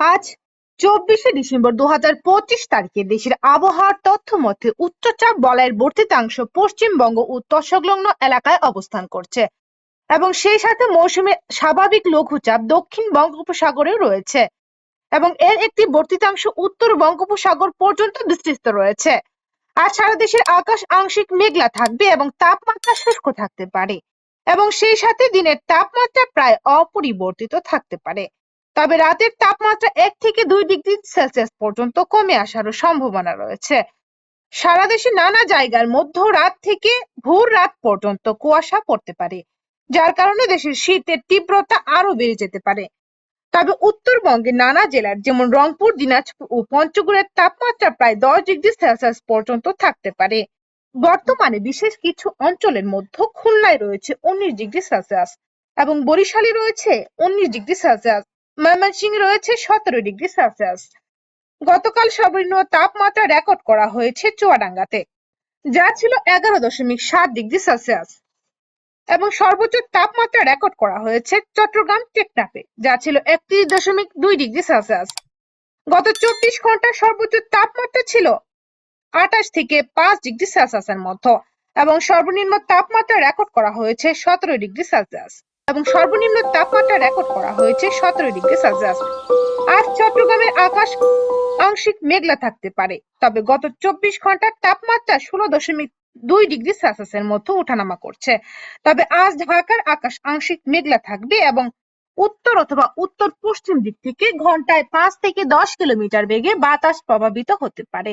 আজ চব্বিশে ডিসেম্বর দু তারিখে দেশের আবহাওয়ার তথ্য মতে উচ্চচাপ বলয়ের বর্তিতাংশ পশ্চিমবঙ্গ উত্তর সংলগ্ন এলাকায় অবস্থান করছে। এবং সেই সাথে মৌসুমে স্বাভাবিক লঘুচাপ দক্ষিণ বঙ্গোপসাগরেও রয়েছে। এবং এর একটি বর্তিতাংশ উত্তর বঙ্গোপসাগর পর্যন্ত বিস্তৃত রয়েছে। আর সারা দেশের আকাশ আংশিক মেঘলা থাকবে এবং তাপমাত্রা শুষ্ক থাকতে পারে। এবং সেই সাথে দিনের তাপমাত্রা প্রায় অপরিবর্তিত থাকতে পারে। তবে রাতের তাপমাত্রা এক থেকে দুই ডিগ্রি সেলসিয়াস পর্যন্ত কমে আসারও সম্ভাবনা রয়েছে। সারা দেশে নানা জায়গার মধ্য রাত থেকে ভোর রাত পর্যন্ত কুয়াশা পড়তে পারে, যার কারণে দেশের শীতের তীব্রতা আরও বেড়ে যেতে পারে। তবে উত্তরবঙ্গের নানা জেলার যেমন রংপুর, দিনাজপুর ও পঞ্চগড়ের তাপমাত্রা প্রায় দশ ডিগ্রি সেলসিয়াস পর্যন্ত থাকতে পারে। বর্তমানে বিশেষ কিছু অঞ্চলের মধ্যে খুলনায় রয়েছে উনিশ ডিগ্রি সেলসিয়াস এবং বরিশালে রয়েছে উনিশ ডিগ্রি সেলসিয়াস। ময়মনসিংহে রয়েছে সতেরো ডিগ্রি সেলসিয়াস। গতকাল সর্বনিম্ন তাপমাত্রা রেকর্ড করা হয়েছে চুয়াডাঙ্গাতে, যা ছিল এগারো দশমিক সাত ডিগ্রি সেলসিয়াস। এবং সর্বোচ্চ তাপমাত্রা রেকর্ড করা হয়েছে চট্টগ্রাম টেকনাফে, যা ছিল একত্রিশ দশমিক দুই ডিগ্রি সেলসিয়াস। গত চব্বিশ ঘণ্টার সর্বোচ্চ তাপমাত্রা ছিল আঠাশ থেকে পাঁচ ডিগ্রি সেলসিয়াসের মধ্যে, এবং সর্বনিম্ন তাপমাত্রা রেকর্ড করা হয়েছে সতেরো ডিগ্রি সেলসিয়াস। এবং সর্বনিম্ন তাপমাত্রা রেকর্ড করা হয়েছে সতেরো ডিগ্রি সেলসিয়াস। আজ চট্টগ্রামের আকাশ আংশিক মেঘলা থাকতে পারে, তবে গত চব্বিশ ঘণ্টার তাপমাত্রা ষোলো দশমিক দুই ডিগ্রি সেলসিয়াসের মধ্যে ওঠানামা করছে। তবে আজ ঢাকার আকাশ আংশিক মেঘলা থাকবে এবং উত্তর অথবা উত্তর পশ্চিম দিক থেকে ঘন্টায় পাঁচ থেকে দশ কিলোমিটার বেগে বাতাস প্রভাবিত হতে পারে।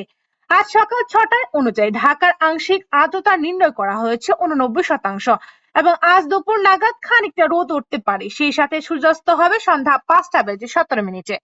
আজ সকাল ছটায় অনুযায়ী ঢাকার আংশিক আর্দ্রতা নির্ণয় করা হয়েছে উননব্বই শতাংশ এবং আজ দুপুর নাগাদ খানিকটা রোদ উঠতে পারে। সেই সাথে সূর্যাস্ত হবে সন্ধ্যা পাঁচটা বেজে সতেরো মিনিটে।